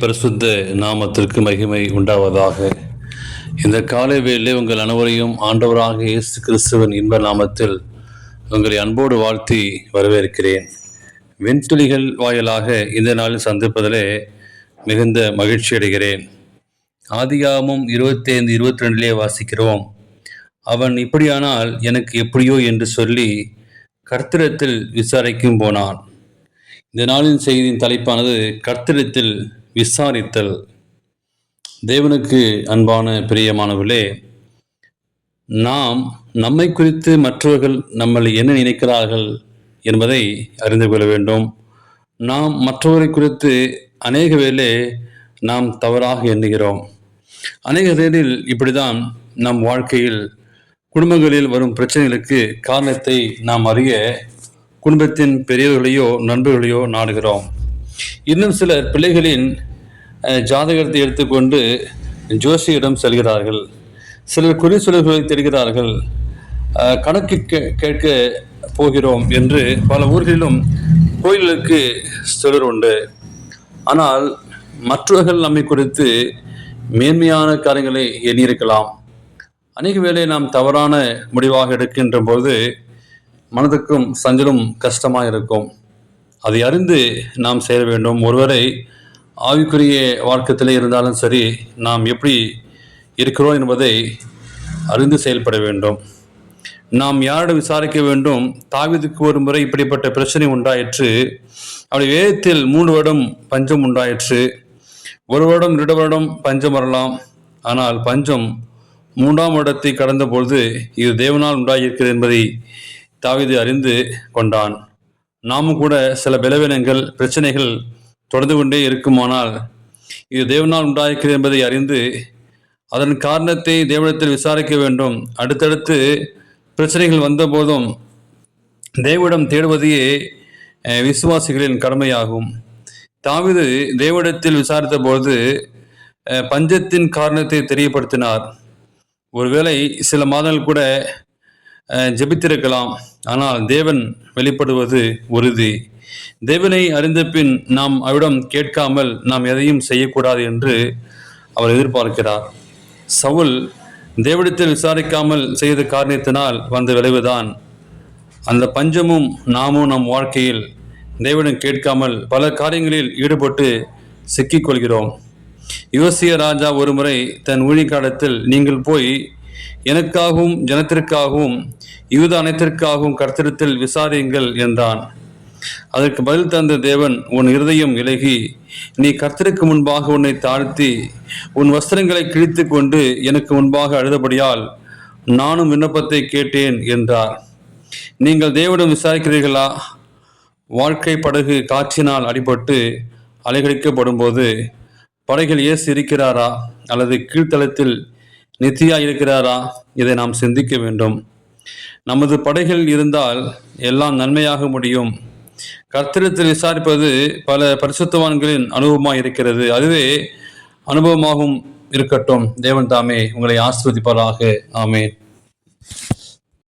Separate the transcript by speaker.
Speaker 1: பரிசுத்த நாமத்திற்கு மகிமை உண்டாவதாக. இந்த காலை வேலை உங்கள் அனைவரையும் ஆண்டவராக இயேசு கிறிஸ்துவின் இன்ப நாமத்தில் உங்களை அன்போடு வாழ்த்தி வரவேற்கிறேன். வெண்துளிகள் வாயிலாக இந்த நாளில் சந்திப்பதிலே மிகுந்த மகிழ்ச்சி அடைகிறேன். ஆதிகாமும் இருபத்தி ஐந்து இருபத்தி ரெண்டிலே வாசிக்கிறோம். அவன் இப்படியானால் எனக்கு எப்படியோ என்று சொல்லி கர்த்தரத்தில் விசாரிக்கும் போனான். இந்த நாளின் செய்தியின் தலைப்பானது கர்த்தரித்தில் விசாரித்தல். தேவனுக்கு அன்பான பிரியமானவர்களே நாம் நம்மை குறித்து மற்றவர்கள் நம்மளை என்ன நினைக்கிறார்கள் என்பதை அறிந்து கொள்ள வேண்டும். நாம் மற்றவரை குறித்து அநேக வேளை நாம் தவறாக எண்ணுகிறோம். அநேக வேளில் இப்படிதான் நம் வாழ்க்கையில் குடும்பங்களில் வரும் பிரச்சனைகளுக்கு காரணத்தை நாம் அறிய குடும்பத்தின் பெரியவர்களையோ நண்பர்களையோ நாடுகிறோம். இன்னும் சிலர் பிள்ளைகளின் ஜாதகத்தை எடுத்துக்கொண்டு ஜோசியிடம் செல்கிறார்கள். சிலர் குறி சொல்களை தெரிகிறார்கள். கணக்கு கே- கேட்க போகிறோம் என்று பல ஊர்களிலும் கோயில்களுக்கு சிலர் உண்டு. ஆனால் மற்றவர்கள் நம்மை குறித்து மேன்மையான காரியங்களை எண்ணியிருக்கலாம். அநேக வேளை நாம் தவறான முடிவாக எடுக்கின்ற போது மனதுக்கும் சஞ்சலும் கஷ்டமாக இருக்கும் அதை அறிந்து நாம் சேர வேண்டும். ஒருவரை ஆவிக்குரிய வாழ்க்கத்தில் இருந்தாலும் சரி நாம் எப்படி இருக்கிறோம் என்பதை அறிந்து செயல்பட வேண்டும். நாம் யாரிடம் விசாரிக்க வேண்டும்? தாவிதுக்கு ஒரு முறை இப்படிப்பட்ட பிரச்சனை உண்டாயிற்று. அப்படி வேதத்தில் மூன்று வருடம் பஞ்சம் உண்டாயிற்று. ஒரு வருடம் இரண்டு வருடம் பஞ்சம் வரலாம். ஆனால் பஞ்சம் மூன்றாம் வருடத்தை கடந்த பொழுது இது தேவனால் உண்டாகியிருக்கிறது என்பதை தாவிது அறிந்து கொண்டான். நாமும் கூட சில பலவீனங்கள் பிரச்சனைகள் தொடர்ந்து கொண்டே இருக்குமானால் இது தேவனால் உண்டாயிருக்கிறது என்பதை அறிந்து அதன் காரணத்தை தேவனிடத்தில் விசாரிக்க வேண்டும். அடுத்தடுத்து பிரச்சனைகள் வந்தபோதும் தேவிடம் தேடுவதையே விசுவாசிகளின் கடமையாகும். தாவிது தேவிடத்தில் விசாரித்த போது பஞ்சத்தின் காரணத்தை தெரியப்படுத்தினார். ஒருவேளை சில மாதங்கள் கூட ஜெபித்திருக்கலாம். ஆனால் தேவன் வெளிப்படுவது உறுதி. தேவனை அறிந்த பின் நாம் அவரிடம் கேட்காமல் நாம் எதையும் செய்யக்கூடாது என்று அவர் எதிர்பார்க்கிறார். சவுல் தேவனிடத்தில் விசாரிக்காமல் செய்த காரணத்தினால் வந்த விளைவுதான். அந்த பஞ்சமும் நாமும் நம் வாழ்க்கையில் தேவனும் கேட்காமல் பல காரியங்களில் ஈடுபட்டு சிக்கிக்கொள்கிறோம். யோசிய ராஜா ஒருமுறை தன் ஊழிக்காலத்தில் நீங்கள் போய் எனக்காகவும் ஜனத்திற்காகவும் யூத அனைத்திற்காகவும் கர்த்தரித்தில் விசாரியுங்கள் என்றான். அதற்கு பதில் தந்த தேவன் உன் இருதயம் விலகி நீ கர்த்தருக்கு முன்பாக உன்னை தாழ்த்தி உன் வஸ்திரங்களை கிழித்து கொண்டு எனக்கு முன்பாக அழுதபடியால் நானும் விண்ணப்பத்தை கேட்டேன் என்றார். நீங்கள் தேவனிடம் விசாரிக்கிறீர்களா? வாழ்க்கை படகு காற்றினால் அடிபட்டு அலைகழிக்கப்படும் போது படகில் ஏசு இருக்கிறாரா? அல்லது கீழ்த்தளத்தில் நித்தியா இருக்கிறாரா? இதை நாம் சிந்திக்க வேண்டும். நமது படைகள் இருந்தால் எல்லாம் நன்மையாக முடியும். கர்த்தரித்தில் விசாரிப்பது பல பரிசுத்தவான்களின் அனுபவமாக இருக்கிறது. அதுவே அனுபவமாகவும் இருக்கட்டும். தேவன் தாமே உங்களை ஆஸ்வதிப்பாராக ஆமே